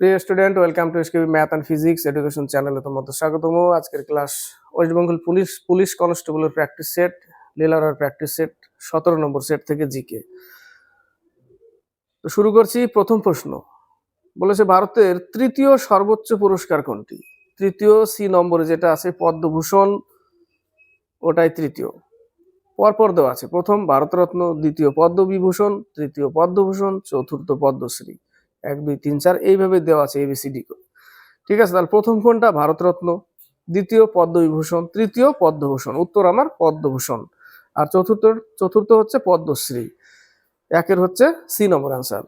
প্রিয় student, welcome to SKB math and physics education চ্যানেলে তোমাদের স্বাগতম। আজকের class West Bengal police police কনস্টেবলের প্র্যাকটিস সেট, লীলারার প্র্যাকটিস সেট, সতেরো নম্বর সেট থেকে জিকে। তো শুরু করছি, প্রথম প্রশ্ন। বলেছে, ভারতের তৃতীয় সর্বোচ্চ পুরস্কার কোনটি? তৃতীয় সি নম্বরে যেটা আছে, পদ্মভূষণ, ওটাই তৃতীয়। পরপর দেওয়া আছে, প্রথম ভারতরত্ন, দ্বিতীয় পদ্মবিভূষণ, তৃতীয় পদ্মভূষণ, চতুর্থ পদ্মশ্রী। এক, দুই, তিন, চার, এইভাবে দেওয়া আছে এবিসিডি ঠিক আছে, তাহলে প্রথম কোনটা? ভারতরত্ন। দ্বিতীয় পদ্মবিভূষণ। তৃতীয় পদ্মভূষণ। উত্তর আমার পদ্মভূষণ। আর চতুর্থ চতুর্থ হচ্ছে পদ্মশ্রী। একের হচ্ছে সি নম্বর অ্যান্সার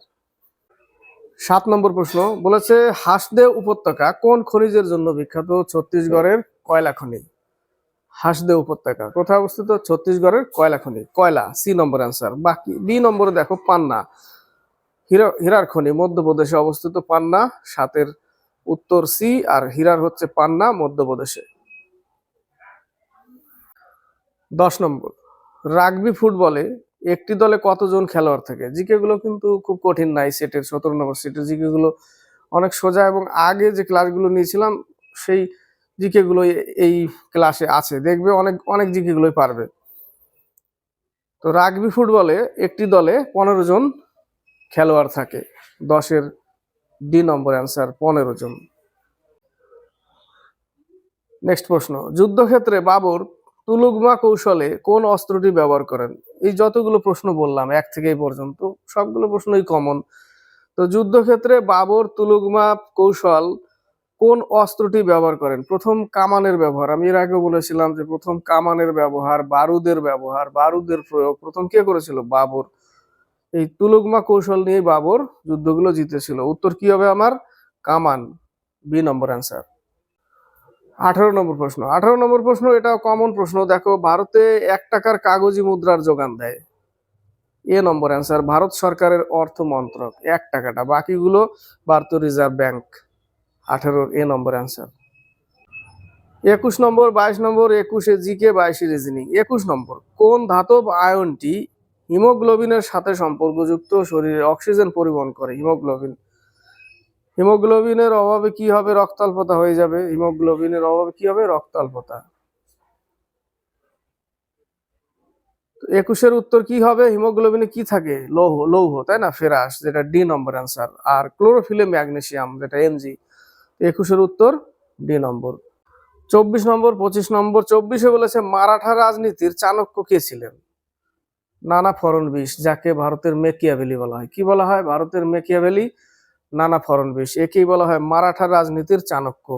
সাত নম্বর প্রশ্ন বলেছে, হাসদেও উপত্যকা কোন খনিজের জন্য বিখ্যাত? ছত্তিশগড়ের কয়লা খনি হাসদেও উপত্যকা। কোথায় অবস্থিত? ছত্তিশগড়ের কয়লা খনি কয়লা, সি নম্বর অ্যান্সার বাকি বি নম্বরে দেখো, পান্না। হীরার খনি, মধ্যপ্রদেশে অবস্থিত পান্না, সাতের উত্তর সি, আর হীরার হচ্ছে পান্না, মধ্যপ্রদেশে। দশ নম্বর, রাগবি ফুটবলে একটি দলে কতজন খেলোয়াড় থাকে? জিকে গুলো কিন্তু খুব কঠিন নাই সেটের, সতেরো নম্বর সেটের জিকে গুলো অনেক সোজা এবং আগে যে ক্লাসগুলো নিয়েছিলাম, সেই জিকে গুলো এই ক্লাসে আছে। দেখবে অনেক অনেক জিকে গুলোই পারবে। তো রাগবি ফুটবলে একটি দলে পনেরো জন খেলোয়াড় থাকে। দশের ডি নম্বর অ্যান্সার পনেরো জন। নেক্সট প্রশ্ন, যুদ্ধক্ষেত্রে বাবর তুলুগমা কৌশলে কোন অস্ত্রটি ব্যবহার করেন? এই যতগুলো প্রশ্ন বললাম, এক থেকে পর্যন্ত, সবগুলো প্রশ্নই কমন তো যুদ্ধক্ষেত্রে বাবর তুলুগমা কৌশল কোন অস্ত্রটি ব্যবহার করেন? প্রথম কামানের ব্যবহার, আমি এর আগে বলেছিলাম যে প্রথম কামানের ব্যবহার, বারুদের ব্যবহার, বারুদের প্রয়োগ, প্রথম কে করেছিল? বাবর। এই তুলুগমা কৌশল নিয়ে বাবর যুদ্ধগুলো জিতেছিল। উত্তর কি হবে আমার? কামান। বি নম্বর অ্যান্সার আঠারো নম্বর প্রশ্ন। আঠারো নম্বর প্রশ্ন, এটা কমন প্রশ্ন। দেখো, ভারতে এক টাকার কাগজি মুদ্রার যোগান দেয়। এ নম্বর অ্যান্সার ভারত সরকারের অর্থ মন্ত্রক, এক টাকাটা। বাকিগুলো ভারতীয় রিজার্ভ ব্যাংক। আঠারোর এ নম্বর অ্যান্সার একুশ নম্বর, বাইশ নম্বর, একুশে জিকে, বাইশে রিজনিং। একুশ নম্বর, কোন ধাতব আয়নটি হিমোগ্লোবিনের সাথে সম্পর্কযুক্ত শরীরে অক্সিজেন পরিবহন করে হিমোগ্লোবিন। হিমোগ্লোবিনের অভাবে কি হবে রক্তাল্পতা হয়ে যাবে? হিমোগ্লোবিনের অভাবে কি হবে রক্তাল্পতা? একুশের উত্তর কি হবে? হিমোগ্লোবিনে কি থাকে? লৌহ লৌহ, তাই না? ফেরাস, যেটা ডি নম্বর অ্যান্সার। আর ক্লোরোফিলে ম্যাগনেসিয়াম, যেটা এমজি একুশের উত্তর ডি নম্বর। চব্বিশ নম্বর, পঁচিশ নম্বর, চব্বিশে বলেছে, মারাঠা রাজনীতির চাণক্য কে ছিলেন? নানা ফরনবিশ যাকে ভারতের মেকিয়াভেলি বলা হয়। কি বলা হয়? ভারতের মেকিয়াভেলি নানা ফরনবিশ একেই বলা হয় মারাঠা রাজনীতির চাণক্য।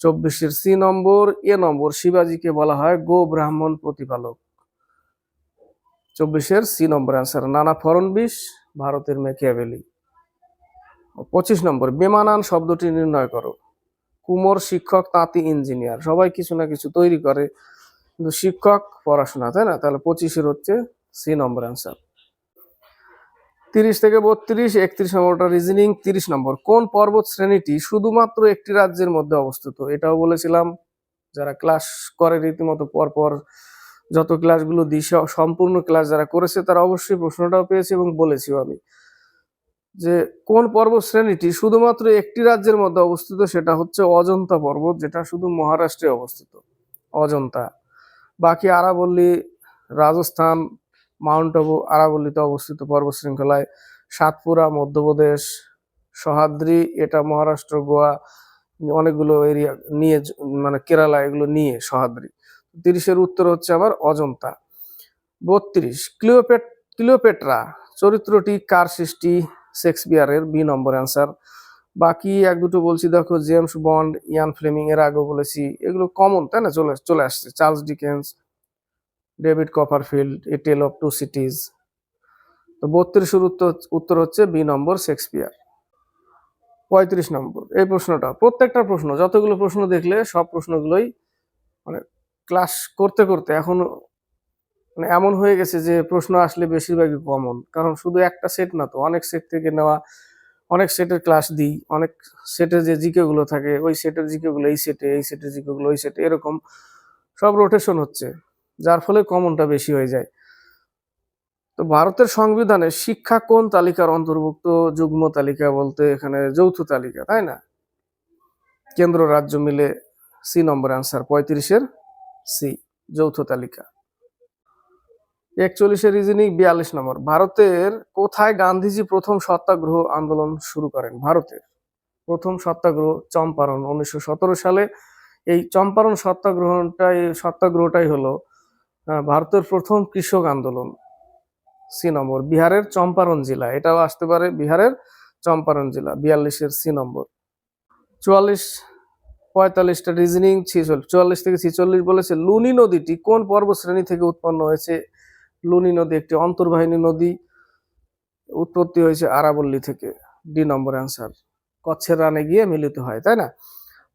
চব্বিশের সি নম্বর, এ নম্বর শিবাজিকে বলা হয় গো ব্রাহ্মণ প্রতিপালক। চব্বিশের সি নম্বর অ্যান্সার নানা ফরনবিশ ভারতের মেকিয়াভেলি পঁচিশ নম্বর, বেমানান শব্দটি নির্ণয় করো। কুমোর শিক্ষক, তাঁতি ইঞ্জিনিয়ার। সবাই কিছু না কিছু তৈরি করে। কিন্তু শিক্ষক, পড়াশোনা, তাই না? তাহলে পঁচিশের হচ্ছে সি নম্বর অ্যান্সার তিরিশ থেকে বত্রিশ, একত্রিশ নম্বরটা রিজনিং তিরিশ নম্বর। কোন পর্বত শ্রেণীটি শুধুমাত্র একটি রাজ্যের মধ্যে অবস্থিত? এটাও বলেছিলাম, যারা ক্লাস করে রীতিমতো পরপর যত ক্লাসগুলো দিই সম্পূর্ণ ক্লাস যারা করেছে, তারা অবশ্যই প্রশ্নটাও পেয়েছে এবং বলেছিও আমি। যে কোন পর্বত শ্রেণীটি শুধুমাত্র একটি রাজ্যের মধ্যে অবস্থিত, সেটা হচ্ছে অজন্তা পর্বত, যেটা শুধু মহারাষ্ট্রে অবস্থিত। অজন্তা। বাকি আরাবল্লী, রাজস্থান মাউন্ট আবু আরাবল্লীতে অবস্থিত পর্বত শৃঙ্খলায় সাতপুরা, মধ্যপ্রদেশ সহাদ্রি এটা মহারাষ্ট্র, গোয়া, অনেকগুলো এরিয়া নিয়ে মানে কেরালা এগুলো নিয়ে সহাদ্রি তিরিশের উত্তর হচ্ছে আবার অজন্তা। বত্রিশ, ক্লিওপেট, ক্লিওপেট্রা চরিত্রটি কার সৃষ্টি? শেক্সপিয়ারের বি নম্বর অ্যান্সার। বাকি এক দুটো বলছি, দেখো, জেমস বন্ড, ইয়ান ফ্লেমিং এর আগে বলেছি, এগুলো কমন তাই না? চলে চলে আসছে। Charles Dickens David Copperfield a tale of two cities তো বত্রিশের উত্তর উত্তর হচ্ছে বি নম্বর শেক্সপিয়ার। পঁয়ত্রিশ নম্বর। এই প্রশ্নটা, প্রত্যেকটা প্রশ্ন, যতগুলো প্রশ্ন দেখলে সব প্রশ্নগুলোই মানে ক্লাস করতে করতে এখন মানে এমন হয়ে গেছে যে প্রশ্ন আসলে বেশিরভাগই কমন কারণ শুধু একটা সেট না তো, অনেক সেট থেকে নেওয়া, অনেক সেটের ক্লাস দিই, অনেক সেটের যে জিকে গুলো থাকে, ওই সেটের জিকে গুলো এই সেটে এই সেটের জিকেগুলো ওই সেটে এরকম সব রোটেশন হচ্ছে। যার ফলে কমনটা বেশি হয়ে যায়। তো ভারতের সংবিধানে শিক্ষা কোন তালিকার অন্তর্ভুক্ত? যুগ্ম তালিকা বলতে এখানে যৌথ তালিকা, তাই না? কেন্দ্র রাজ্য মিলে সি নম্বর আনসার পঁয়ত্রিশের সি যৌথ তালিকা। একচল্লিশের রিজনিং বিয়াল্লিশ নম্বর ভারতের কোথায় গান্ধীজি প্রথম সত্যাগ্রহ আন্দোলন শুরু করেন? ভারতের প্রথম সত্যাগ্রহ চম্পারণ, উনিশশো সতেরো সালে। এই চম্পারণ সত্যাগ্রহটাই সত্যাগ্রহটাই হলো ভারতের প্রথম কৃষক আন্দোলন, সি নম্বর। বিহারের চম্পারণ জেলা, এটাও আসতে পারে বিহারের চম্পারণ জেলা, বিয়াল্লিশের সি নম্বর। চুয়াল্লিশ, পঁয়তাল্লিশটা রিজনিং ছিচল্লিশ চুয়াল্লিশ থেকে ছিচল্লিশ বলেছে লুনি নদীটি কোন পর্বশ্রেণী থেকে উৎপন্ন হয়েছে? লুনি নদী একটি অন্তর্বাহিনী নদী, উৎপত্তি হয়েছে আরাবল্লী থেকে। ডি নম্বর অ্যান্সার কচ্ছের রানে গিয়ে মিলিত হয়, তাই না?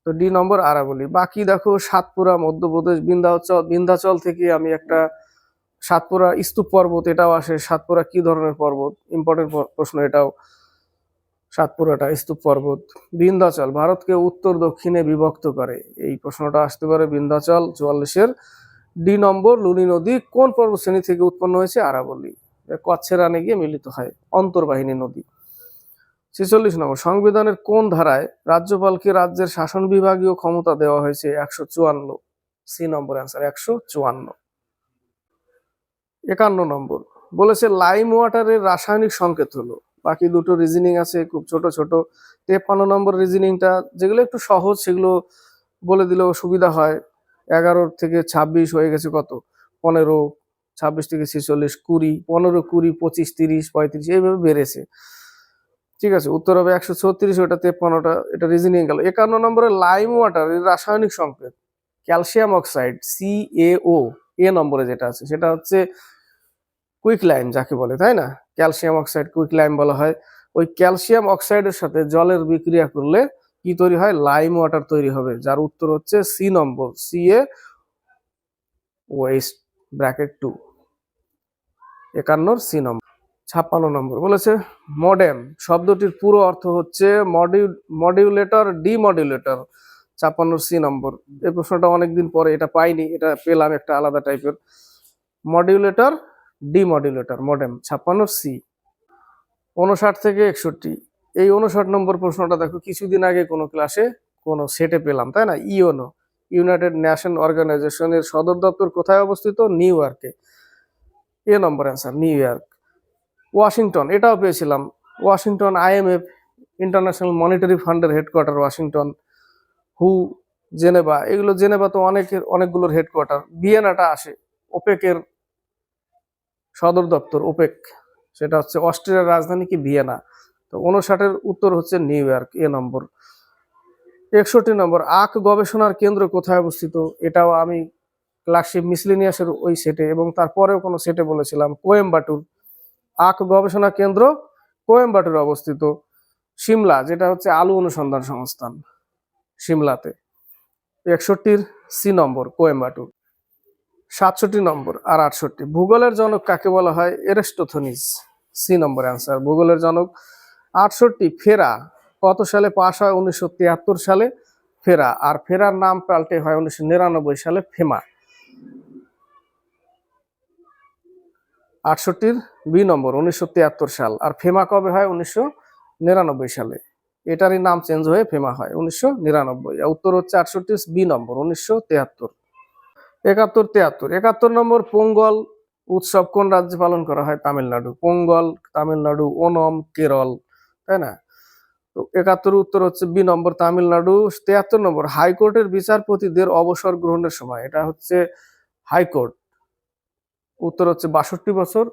তো ডি নম্বর আরাবলি। বাকি দেখো সাতপুরা, মধ্যপ্রদেশ, বিন্ধ্যাচল বিন্ধ্যাচল থেকে আমি একটা সাতপুরা স্তূপ পর্বত, এটাও আসে। সাতপুরা কি ধরনের পর্বত? ইম্পর্টেন্ট প্রশ্ন এটাও। সাতপুরাটা স্তূপ পর্বত। বিন্ধ্যাচল, ভারতকে উত্তর দক্ষিণে বিভক্ত করে। এই প্রশ্নটা আসতে পারে বিন্ধ্যাচল চুয়াল্লিশের। ডি নম্বর, লুনি নদী কোন পর্বত শ্রেণি থেকে উৎপন্ন হয়েছে? আরাবলি। কচ্ছের রানে গিয়ে মিলিত হয়। অন্তর্বাহিনী নদী। ছেচল্লিশ নম্বর, সংবিধানের কোন ধারায় রাজ্যপালকে রাজ্যের শাসন বিভাগীয় ক্ষমতা দেওয়া হয়েছে? একশো চুয়ান্ন। সি নম্বর অ্যান্সার একশো চুয়ান্ন। একান্ন নম্বর, বলেছে লাইম ওয়াটারের রাসায়নিক সংকেত হলো। বাকি দুটো রিজনিং আছে, খুব ছোট ছোট। তেপ্পান্ন নম্বর রিজনিংটা যেগুলো একটু সহজ, সেগুলো বলে দিলেও সুবিধা হয়। এগারো থেকে ছাব্বিশ হয়ে গেছে কত? পনেরো, ছাব্বিশ থেকে ছেচল্লিশ, কুড়ি, পনেরো, কুড়ি, পঁচিশ, তিরিশ, পঁয়ত্রিশ, এইভাবে বেড়েছে। ঠিক আছে, উত্তর হবে একশো ছত্রিশ ওটা তেপ্পান্নটা, এটা রিজনিং গেল। একান্ন নম্বরে লাইম ওয়াটার রাসায়নিক সংকেত ক্যালসিয়াম অক্সাইড সি এ নম্বরে যেটা আছে, সেটা হচ্ছে কুইক লাইম যাকে বলে, তাই না? ক্যালসিয়াম অক্সাইড কুইক লাইম বলা হয়। ওই ক্যালসিয়াম অক্সাইডের সাথে জলের বিক্রিয়া করলে কি তৈরি হয়? লাইম ওয়াটার তৈরি হবে, যার উত্তর হচ্ছে সি নম্বর সি এ ওয়েস্ট ব্র্যাকেট টু একান্নর সি নম্বর। ছাপ্পান্ন নম্বর বলেছে মডেম শব্দটির পুরো অর্থ হচ্ছে মডিউল মডিউলেটর ডিমডিউলেটর ছাপ্পান্নর সি নম্বর। এই প্রশ্নটা অনেকদিন পরে এটা পাইনি, এটা পেলাম একটা আলাদা টাইপের মডিউলেটর ডিমডিউলেটর মডেম ছাপ্পান্ন সি। উনষাট থেকে একষট্টি। এই উনষাট নম্বর প্রশ্নটা দেখো, কিছুদিন আগে কোনো ক্লাসে কোনো সেটে পেলাম, তাই না? ইওনো ইউনাইটেড নেশন অর্গানাইজেশনের সদর দপ্তর কোথায় অবস্থিত? নিউ ইয়র্কে। A number answer New York. Washington, এটাও পেয়েছিলাম। ওয়াশিংটন আইএমএফ ইন্টারন্যাশনাল মনিটারি ফান্ডের হেডকোয়ার্টার ওয়াশিংটন, হু, জেনেভা, এগুলো জেনেভা তো অনেকের, অনেকগুলোর হেডকোয়ার্টার। ভিয়েনাটা আসে, ওপেকের সদর দপ্তর, ওপেক। সেটা হচ্ছে অস্ট্রিয়ার রাজধানী কি ভিয়েনা। তো উনষাটের উত্তর হচ্ছে নিউ ইয়র্ক, এ নম্বর। একষট্টি নম্বর, আখ গবেষণার কেন্দ্র কোথায় অবস্থিত? এটাও আমি ক্লাসিক মিসলিনিয়াসের ওই সেটে এবং তারপরেও কোনো সেটে বলেছিলাম, কোয়েম্বাটুর। আখ গবেষণা কেন্দ্র কোয়েম্বাটুরে অবস্থিত। সিমলা, যেটা হচ্ছে আলু অনুসন্ধান সংস্থান সিমলাতে। একষট্টির সি নম্বর কোয়েম্বাটুর সাতষট্টি নম্বর আর আটষট্টি। ভূগোলের জনক কাকে বলা হয়? Eratosthenes, C number answer. ভূগোলের জনক আটষট্টি, ফেরা। কত সালে পাশ হয়? উনিশশো তিয়াত্তর সালে ফেরা। আর ফেরার নাম পাল্টে হয় উনিশশো নিরানব্বই সালে ফেমা। আটষট্টির বি নম্বর, উনিশশো তিয়াত্তর সাল। আর ফেমা কবে হয়? উনিশশো নিরানব্বই সালে। এটারই নাম চেঞ্জ হয়ে ফেমা হয়, উনিশশো নিরানব্বই। উত্তর হচ্ছে আটষট্টি বি নম্বর, উনিশশো তেহাত্তর একাত্তর তেহাত্তর একাত্তর নম্বর পোঙ্গল উৎসব কোন রাজ্যে পালন করা হয়? তামিলনাড়ু। পোঙ্গল, তামিলনাড়ু, ওনম, কেরল, তাই না? তো একাত্তর উত্তর হচ্ছে বি নম্বর, তামিলনাড়ু। তেহাত্তর নম্বর, হাইকোর্টের বিচারপতিদের অবসর গ্রহণের সময়। এটা হচ্ছে হাইকোর্ট। উত্তর হচ্ছে বাষট্টি বছর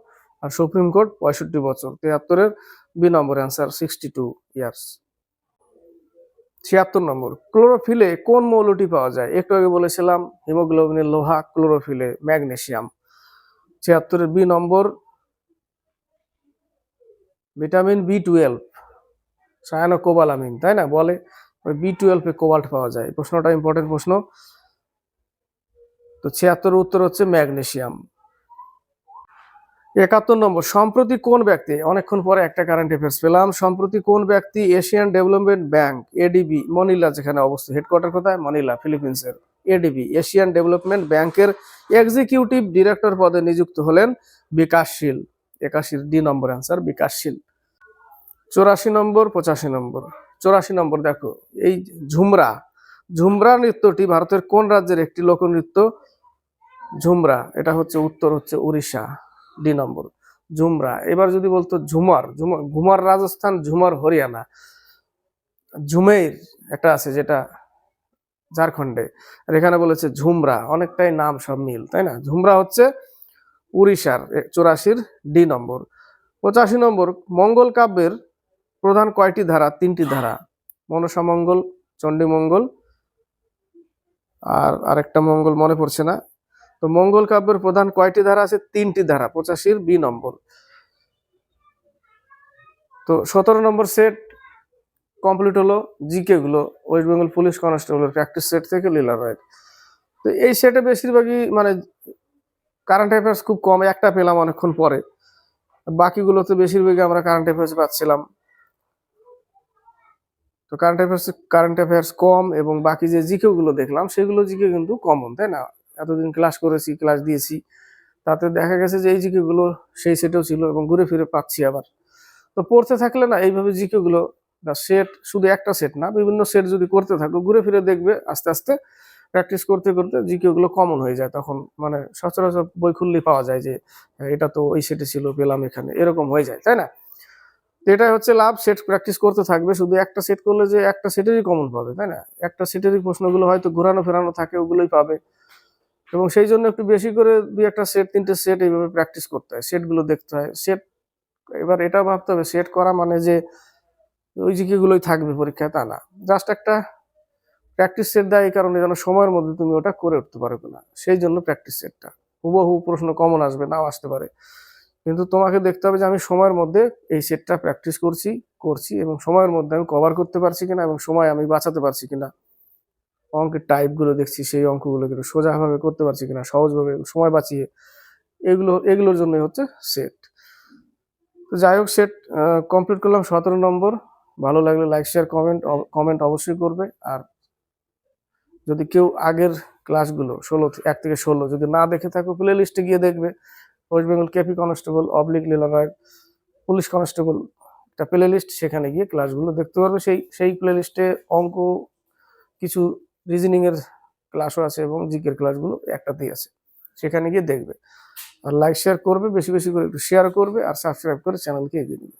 আর সুপ্রিম কোর্ট পঁয়ষট্টি বছর। তেহাত্তরের B number answer sixty two years ছিয়াত্তর নম্বর ক্লোরোফিলে কোন মৌলটি পাওয়া যায়? একটু আগে বলেছিলাম হিমোগ্লোবিনের লোহা ক্লোরোফিলে magnesium ছিয়াত্তরের B number vitamin B twelve cyanocobalamin তাই না? বলে বি টুয়েলভে কোবাল্ট পাওয়া যায়। প্রশ্নটা ইম্পর্টেন্ট প্রশ্ন। তো ছিয়াত্তর উত্তর হচ্ছে ম্যাগনেসিয়াম একাত্তর নম্বর, সম্প্রতি কোন ব্যক্তি, অনেকক্ষণ পরে একটা কারেন্ট অ্যাফেয়ার্স পেলাম, সম্প্রতি কোন ব্যক্তি Asian Development Bank ADB Manila যেখানে অবস্থিত হেডকোয়ার্টার কোথায়? মনিলা ফিলিপিন্সের এডিবি এশিয়ান ডেভেলপমেন্ট ব্যাংকের এক্সিকিউটিভ ডিরেক্টর পদে নিযুক্ত হলেন বিকাশশীল একাশির ডি নম্বর অ্যান্সার বিকাশশীল চৌরাশি নম্বর, পঁচাশি নম্বর। চৌরাশি নম্বর, দেখো, এই ঝুমরা ঝুমরা নৃত্যটি ভারতের কোন রাজ্যের একটি লোকনৃত্য? ঝুমরা, এটা হচ্ছে উত্তর হচ্ছে উড়িষ্যা। ডি নম্বর। ঝুমরা এবার যদি বলতো ঝুমার ঘুমার রাজস্থান, ঝুমার হরিয়ানা। ঝুমের একটা আছে যেটা ঝাড়খণ্ডে, আর এখানে বলেছে ঝুমরা, অনেকটাই নাম সব মিল, তাই না? ঝুমরা হচ্ছে উড়িষ্যার চুরাশির ডি নম্বর। পঁচাশি নম্বর, মঙ্গল কাব্যের প্রধান কয়টি ধারা? তিনটি ধারা। মনসামঙ্গল চণ্ডীমঙ্গল আর আরেকটা মঙ্গল মনে পড়ছে না। তো মঙ্গল কাব্যের প্রধান কয়টি ধারা আছে? তিনটি ধারা, পঁচাশির বি নম্বর। তো সতেরো নম্বর সেট কমপ্লিট হলো জিকে গুলো, ওয়েস্ট বেঙ্গল পুলিশ কনস্টেবলের প্র্যাকটিস সেট থেকে লীলা রয়ের। তো এই সেটে বেশিরভাগই মানে কারেন্ট অ্যাফেয়ার্স খুব কম, একটা পেলাম অনেকক্ষণ পরে। বাকিগুলোতে বেশিরভাগই আমরা কারেন্ট অ্যাফেয়ার্স পাচ্ছিলাম। তো কারেন্ট অ্যাফেয়ার্স কারেন্ট অ্যাফেয়ার্স কম এবং বাকি যে জিকে গুলো দেখলাম, সেগুলো জিকে কিন্তু কমন তাই না? এতদিন ক্লাস করেছি ক্লাস দিয়েছি। তাতে দেখা গেছে যে এই জিকে গুলো সেই সেটেও ছিল এবং ঘুরে ফিরে পাচ্ছি আবার। তো পড়তে থাকলে না এইভাবে জিকে গুলো সেট শুধু একটা সেট না বিভিন্ন সেট যদি করতে থাকো ঘুরে ফিরে দেখবে আস্তে আস্তে প্র্যাকটিস করতে করতে জিকে গুলো কমন হয়ে যায়। তখন মানে সচরাচর বই খুললেই পাওয়া যায় যে হ্যাঁ, এটা তো ওই সেটে ছিল পেলাম এখানে। এরকম হয়ে যায় তাই না? এটাই হচ্ছে লাভ সেট প্র্যাকটিস করতে থাকবে। শুধু একটা সেট করলে যে একটা সেটেরই কমন পাবে তাই না? একটা সেটেরই প্রশ্নগুলো হয়তো ঘোরানো ফেরানো থাকে ওগুলোই পাবে। এবং সেই জন্য একটু বেশি করে দুই একটা সেট তিনটে সেট এইভাবে প্র্যাকটিস করতে হয়। সেটগুলো দেখতে হয়। সেট এবার এটা ভাবতে হবে সেট করা মানে যে ওই জিকেগুলোই থাকবে পরীক্ষায় তা না। জাস্ট একটা প্র্যাকটিস সেট দেয় এই কারণে যেন সময়ের মধ্যে তুমি ওটা করে উঠতে পারবে না সেই জন্য প্র্যাকটিস সেটটা হুবহু প্রশ্ন কমন আসবে, নাও আসতে পারে। কিন্তু তোমাকে দেখতে হবে যে আমি সময়ের মধ্যে এই সেটটা প্র্যাকটিস করছি করছি এবং সময়ের মধ্যে আমি কভার করতে পারছি কিনা এবং সময় আমি বাঁচাতে পারছি কিনা। অঙ্কের টাইপগুলো দেখছি, সেই অঙ্কগুলো কিন্তু সোজাভাবে করতে পারছি কিনা, সহজভাবে সময় বাঁচিয়ে এগুলো, এগুলোর জন্যই হচ্ছে সেট তো যাই হোক সেট কমপ্লিট করলাম সতেরো নম্বর। ভালো লাগলে লাইক শেয়ার কমেন্ট কমেন্ট অবশ্যই করবে। আর যদি কেউ আগের ক্লাসগুলো ষোলো এক থেকে ষোলো, যদি না দেখে থাকো প্লে লিস্টে গিয়ে দেখবে। ওয়েস্ট বেঙ্গল কেপি কনস্টেবল অবলিক লীলারায় পুলিশ কনস্টেবল একটা প্লে লিস্ট সেখানে গিয়ে ক্লাসগুলো দেখতে পারবে। সেই সেই প্লে লিস্টে অঙ্ক কিছু রিজনিং এর ক্লাসও আছে এবং জিকের ক্লাসগুলো একটাতেই আছে। সেখানে গিয়ে দেখবে। আর লাইক শেয়ার করবে, বেশি বেশি করে একটু শেয়ার করবে আর সাবস্ক্রাইব করে চ্যানেলকে এগিয়ে দিবে